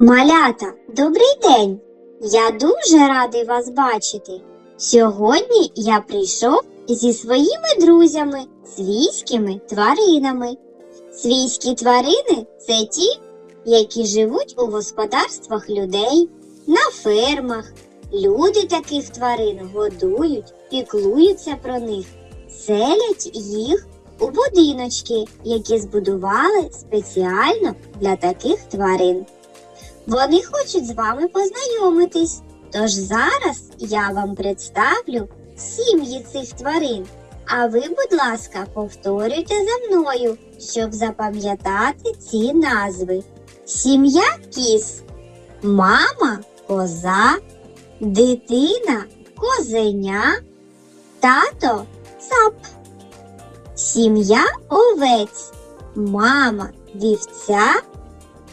Малята, добрий день! Я дуже радий вас бачити. Сьогодні я прийшов зі своїми друзями, свійськими тваринами. Свійські тварини це ті, які живуть у господарствах людей, на фермах. Люди таких тварин годують, піклуються про них, селять їх у будиночки, які збудували спеціально для таких тварин. Вони хочуть з вами познайомитись. Тож зараз я вам представлю сім'ї цих тварин. А ви, будь ласка, повторюйте за мною, щоб запам'ятати ці назви. Сім'я кіз, мама коза, дитина козеня, тато цап. Сім'я овець, мама вівця,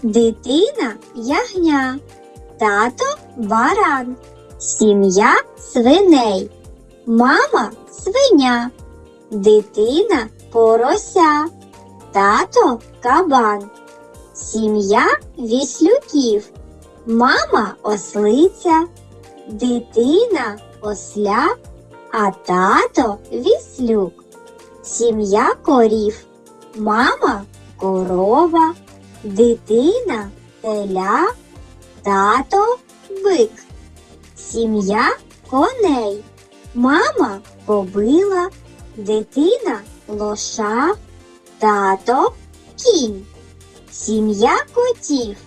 дитина ягня, тато баран, сім'я свиней, мама свиня, дитина порося, тато кабан, сім'я віслюків, мама ослиця, дитина осля, а тато віслюк, сім'я корів, мама дитина теля, тато бик, сім'я коней, мама кобила, дитина лоша, тато кінь, сім'я котів,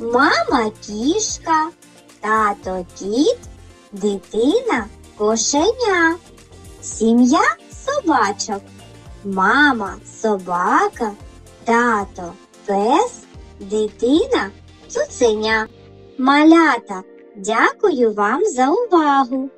мама кішка, тато кіт, дитина кошеня, сім'я собачок, мама собака, тато дитина цуценя. Малята, дякую вам за увагу!